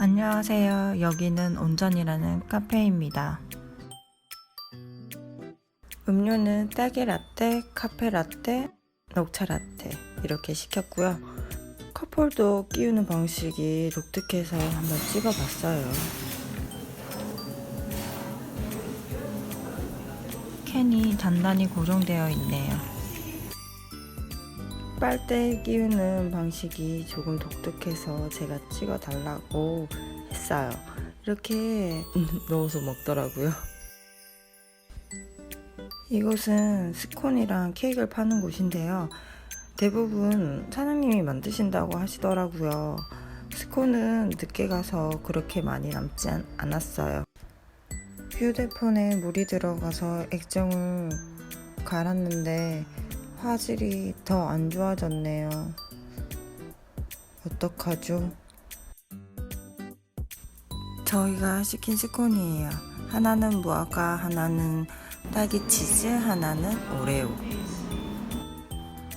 안녕하세요. 여기는 온전이라는 카페입니다. 음료는 딸기 라떼, 카페 라떼, 녹차 라떼 이렇게 시켰고요. 컵홀더 끼우는 방식이 독특해서 한번 찍어봤어요. 캔이 단단히 고정되어 있네요. 빨대 끼우는 방식이 조금 독특해서 제가 찍어 달라고 했어요. 이렇게 넣어서 먹더라고요. 이곳은 스콘이랑 케이크를 파는 곳인데요. 대부분 사장님이 만드신다고 하시더라고요. 스콘은 늦게 가서 그렇게 많이 남지 않- 않았어요. 휴대폰에 물이 들어가서 액정을 갈았는데 화질이 더 안 좋아졌네요. 어떡하죠? 저희가 시킨 스콘이에요. 하나는 무화과, 하나는 딸기 치즈, 하나는 오레오.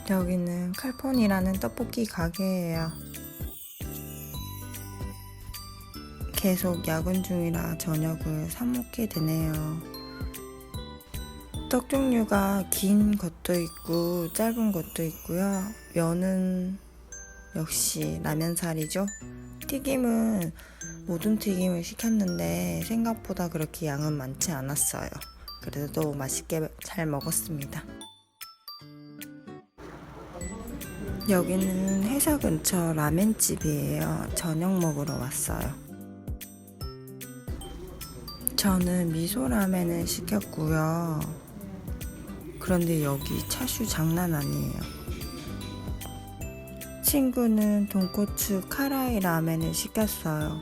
여기는 칼폰이라는 떡볶이 가게예요. 계속 야근 중이라 저녁을 사 먹게 되네요. 떡 종류가 긴 것도 있고 짧은 것도 있고요. 면은 역시 라면살이죠. 튀김은 모든 튀김을 시켰는데 생각보다 그렇게 양은 많지 않았어요. 그래도 맛있게 잘 먹었습니다. 여기는 회사 근처 라멘집이에요. 저녁 먹으러 왔어요. 저는 미소 라멘을 시켰고요. 그런데 여기 차슈 장난 아니에요. 친구는 돈코츠 카라이 라멘을 시켰어요.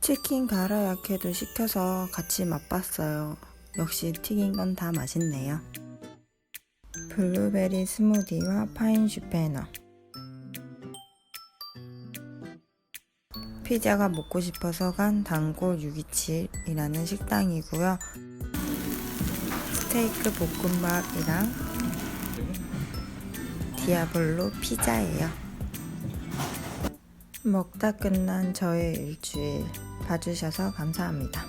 치킨 가라야케도 시켜서 같이 맛봤어요. 역시 튀긴 건 다 맛있네요. 블루베리 스무디와 파인 슈페너. 피자가 먹고 싶어서 간 단골 627이라는 식당이고요. 스테이크 볶음밥이랑 디아블로 피자예요. 먹다 끝난 저의 일주일 봐주셔서 감사합니다.